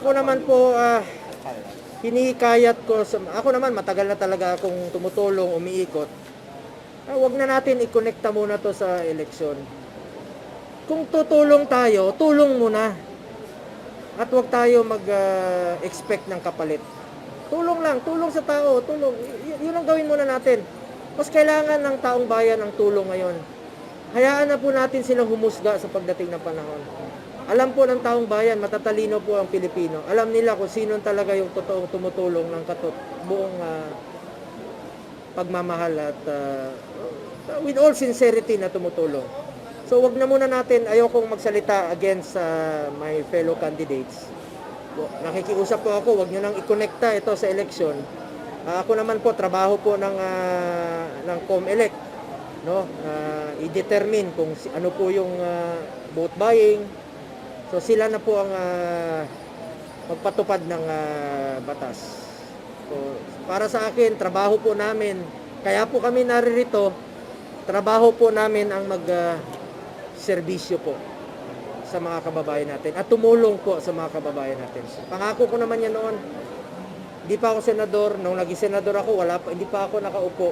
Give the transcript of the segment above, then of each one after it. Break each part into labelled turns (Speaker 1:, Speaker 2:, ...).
Speaker 1: ako naman po, ah, hinikayat ko, sa, ako naman matagal na talaga akong tumutulong, umiikot. Ah, wag na natin i-connecta muna to sa eleksyon. Kung tutulong tayo, tulong muna. At wag tayo mag-expect ng kapalit. Tulong lang, tulong sa tao, tulong. Y- yun ang gawin muna natin. Mas kailangan ng taong bayan ng tulong ngayon. Hayaan na po natin silang humusga sa pagdating ng panahon. Alam po ng taong bayan, matatalino po ang Pilipino. Alam nila kung sino talaga yung totoong tumutulong ng katot buong ah, pagmamahal at ah, with all sincerity na tumutulong. So wag na muna natin, ayokong magsalita against ah, my fellow candidates. Nakikiusap po ako, wag nyo nang i-connecta ito sa eleksyon. Ah, ako naman po, trabaho po ng, ah, ng COMELEC. No? Ah, i-determine kung ano po yung ah, vote buying. So sila na po ang ah, magpatupad ng ah, batas. So, para sa akin, trabaho po namin, kaya po kami naririto, trabaho po namin ang mag ah, serbisyo po sa mga kababayan natin at tumulong po sa mga kababayan natin. Pangako ko naman yan noon. Hindi pa ako senador, nung naging senador ako, wala pa, hindi pa ako nakaupo.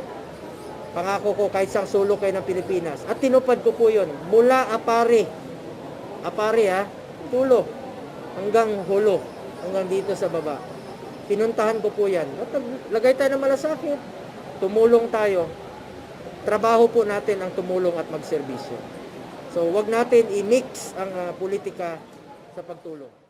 Speaker 1: Pangako ko kahit sang sulok kayo ng Pilipinas. At tinupad ko po yun. Mula Apare. Apare ha, tulo. Hanggang hulo. Hanggang dito sa baba. Pinuntahan ko po yan. At lagay tayo ng malasakit. Tumulong tayo. Trabaho po natin ang tumulong at magserbisyo. So, wag natin i-mix ang ah, politika sa pagtulong.